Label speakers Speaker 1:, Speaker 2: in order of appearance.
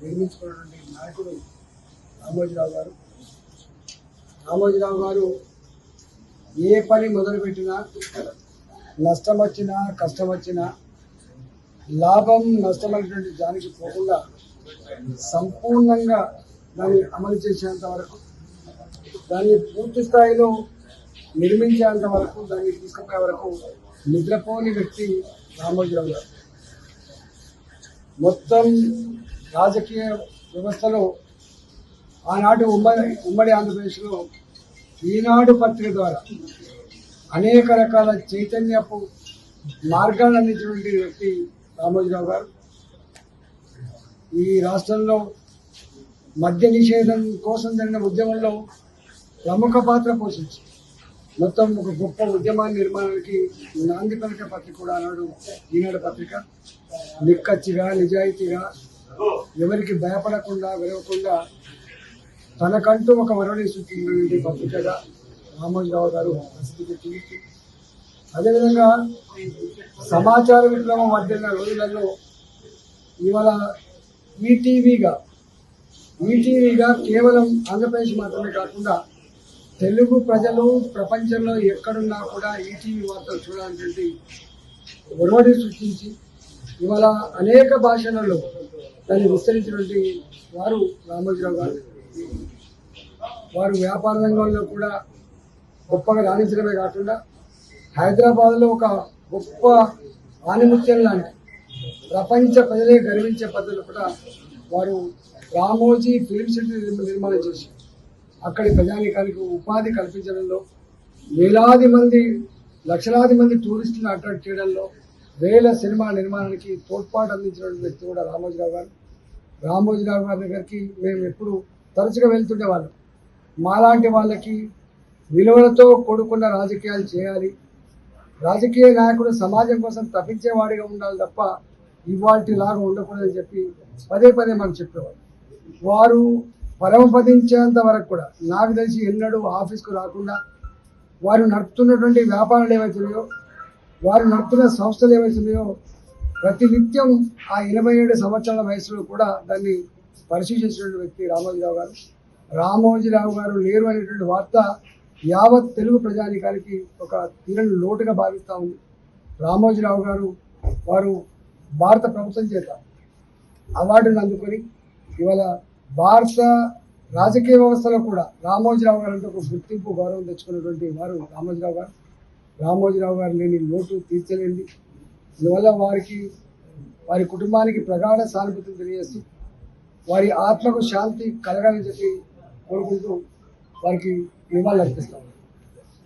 Speaker 1: నిర్మించుకున్నటువంటి నాయకుడు రామోజీరావు గారు. రామోజీరావు గారు ఏ పని మొదలుపెట్టినా నష్టం వచ్చినా కష్టం వచ్చినా లాభం నష్టమైనటువంటి దానికి పోకుండా సంపూర్ణంగా దాన్ని అమలు చేసేంత వరకు దాన్ని పూర్తి స్థాయిలో నిర్మించేంత వరకు దాన్ని తీసుకుపోయే వరకు నిద్రపోని వ్యక్తి రామోజీరావు గారు. మొత్తం రాజకీయ వ్యవస్థలో ఆనాడు ఉమ్మడి ఉమ్మడి ఆంధ్రప్రదేశ్లో ఈనాడు పత్రిక ద్వారా అనేక రకాల చైతన్యపు మార్గాలు అందించినటువంటి వ్యక్తి రామోజీరావు గారు. ఈ రాష్ట్రంలో మద్య నిషేధం కోసం జరిగిన ఉద్యమంలో ప్రముఖ పాత్ర పోషించి మొత్తం ఒక గొప్ప ఉద్యమాన్ని నిర్మాణానికి నాంది పలిక పత్రిక కూడా ఆనాడు ఈనాడు పత్రిక. నిక్కచ్చిగా నిజాయితీగా ఎవరికి భయపడకుండా విరవకుండా తనకంటూ ఒక వరవడి సూచించినటువంటి పత్రికగా రామోజీరావు గారు ప్రసిద్ధి అదేవిధంగా సమాచార విప్లవం మధ్యన రోజులలో ఇవాళ ఈటీవీగా ఈటీవీగా కేవలం ఆంధ్రప్రదేశ్ మాత్రమే కాకుండా తెలుగు ప్రజలు ప్రపంచంలో ఎక్కడున్నా కూడా ఈటీవీ వార్తలు చూడాలంటే ఒరవడి సృష్టించి ఇవాళ అనేక భాషలలో దాన్ని విస్తరించినటువంటి వారు రామోజీరావు గారు. వారు వ్యాపార రంగంలో కూడా గొప్పగా రాణించడమే కాకుండా హైదరాబాద్లో ఒక గొప్ప ఆనిముత్యం లాంటి ప్రపంచ ప్రజలే గర్వించే పద్ధతులు కూడా వారు రామోజీ ఫిలిం సిటీ నిర్మాణం చేసి అక్కడి ప్రజానీకానికి ఉపాధి కల్పించడంలో వేలాది మంది లక్షలాది మంది టూరిస్టులను అట్రాక్ట్ చేయడంలో వేల సినిమా నిర్మాణానికి తోడ్పాటు అందించినటువంటి వ్యక్తి కూడా రామోజీరావు గారు. రామోజీరావు గారి దగ్గరికి మేము ఎప్పుడు తరచుగా వెళ్తుండే వాళ్ళం. మాలాంటి వాళ్ళకి విలువలతో కూడుకున్న రాజకీయాలు చేయాలి. రాజకీయ నాయకుడు సమాజం కోసం తప్పించేవాడిగా ఉండాలి తప్ప ఇవాటి లాగా ఉండకూడదని చెప్పి పదే పదే మనం చెప్పేవాళ్ళు. వారు పరమపదించేంత వరకు కూడా నాకు తెలిసి ఎన్నడూ ఆఫీస్కు రాకుండా వారు నడుపుతున్నటువంటి వ్యాపారాలు ఏవైతున్నాయో వారు నడుపుతున్న సంస్థలు ఏవైతున్నాయో ప్రతి నిత్యం ఆ ఇరవై ఏడు సంవత్సరాల వయసులో కూడా దాన్ని పరిశీలించినటువంటి వ్యక్తి రామోజీరావు గారు. రామోజీరావు గారు లేరు అనేటువంటి వార్త యావత్ తెలుగు ప్రజానికానికి ఒక తీరని లోటుగా భావిస్తూ ఉంది. రామోజీరావు గారు వారు భారత ప్రభుత్వం చేత అవార్డును అందుకొని ఇవాళ భారత రాజకీయ వ్యవస్థలో కూడా రామోజీరావు గారు అంటే ఒక గుర్తింపు గౌరవం తెచ్చుకున్నటువంటి వారు రామోజీరావు గారు. రామోజీరావు గారు లేని లోటు తీర్చలేండి అందువల్ల వారికి వారి కుటుంబానికి ప్రగాఢ సానుభూతిని తెలియజేస్తూ వారి ఆత్మకు శాంతి కలగాలని చెప్పి కోరుకుంటూ వారికి నివాళులు అర్పిస్తాం.